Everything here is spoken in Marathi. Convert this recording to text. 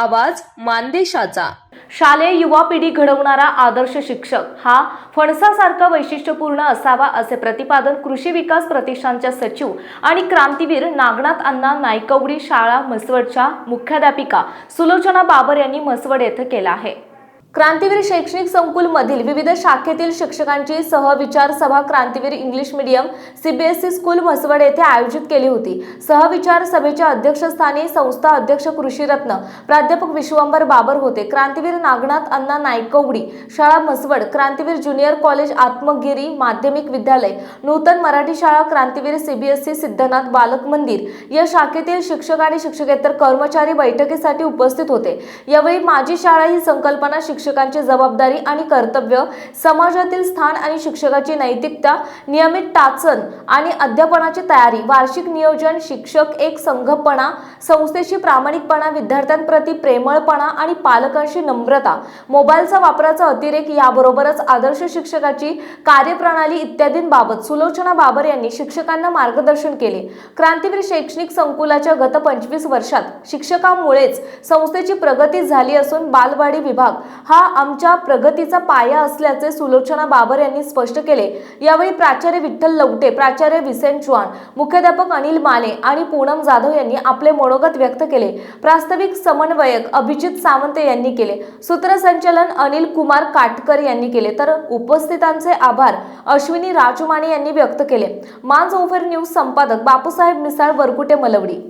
आवाज मानदेशाचा. शालेय युवा पिढी घडवणारा आदर्श शिक्षक हा फणसासारखा वैशिष्ट्यपूर्ण असावा असे प्रतिपादन कृषी विकास प्रतिष्ठानच्या सचिव आणि क्रांतीवीर नागनाथ अण्णा नायकवडी शाळा म्हसवडच्या मुख्याध्यापिका सुलोचना बाबर यांनी म्हसवड येथे केला आहे. क्रांतीवीर शैक्षणिक संकुल मधील विविध शाखेतील शिक्षकांची सहविचार सभा Krantiveer English medium CBSE school Mhaswad येथे आयोजित केली होती. सहविचार सभेच्या अध्यक्षस्थानी संस्था अध्यक्ष कृषीरत्न प्राध्यापक विश्वंभर बाबर होते. क्रांतीवीर नागनाथ अण्णा नायकवडी शाळा म्हसवड क्रांतीवीर ज्युनियर कॉलेज आत्मगिरी माध्यमिक विद्यालय नूतन मराठी शाळा क्रांतीवीर सीबीएसई सिद्धनाथ बालक मंदिर या शाखेतील शिक्षक आणि शिक्षकेतर कर्मचारी बैठकीसाठी उपस्थित होते. यावेळी माझी शाळा ही संकल्पना शिक्षकांची जबाबदारी आणि कर्तव्य समाजातील स्थान आणि शिक्षकाची नैतिकता नियमित टाचन आणि अध्यापनाची तयारी वार्षिक नियोजन शिक्षक एक संघपणा संस्थेशी प्रामाणिकपणा विद्यार्थ्यांप्रती प्रेमळपणा आणि पालकांशी नम्रता. मोबाईलचा वापराचा अतिरेक याबरोबरच आदर्श शिक्षकाची कार्यप्रणाली इत्यादींबाबत सुलोचना बाबर यांनी शिक्षकांना मार्गदर्शन केले. क्रांतीवीर शैक्षणिक संकुलाच्या गत पंचवीस वर्षात शिक्षकामुळेच संस्थेची प्रगती झाली असून बालवाडी विभाग हा आमच्या प्रगतीचा पाया असल्याचे सुलोचना बाबर यांनी स्पष्ट केले. यावेळी प्राचार्य विठ्ठल लवटे प्राचार्य विसेन चव्हाण मुख्याध्यापक अनिल माने आणि पूनम जाधव यांनी आपले मनोगत व्यक्त केले. प्रास्ताविक समन्वयक अभिजित सावंत यांनी केले. सूत्रसंचालन अनिल कुमार काटकर यांनी केले. तर उपस्थितांचे आभार अश्विनी राजमाने यांनी व्यक्त केले. मांज ओव्हर न्यूज संपादक बापूसाहेब मिसाळ वरकुटे मलवडी.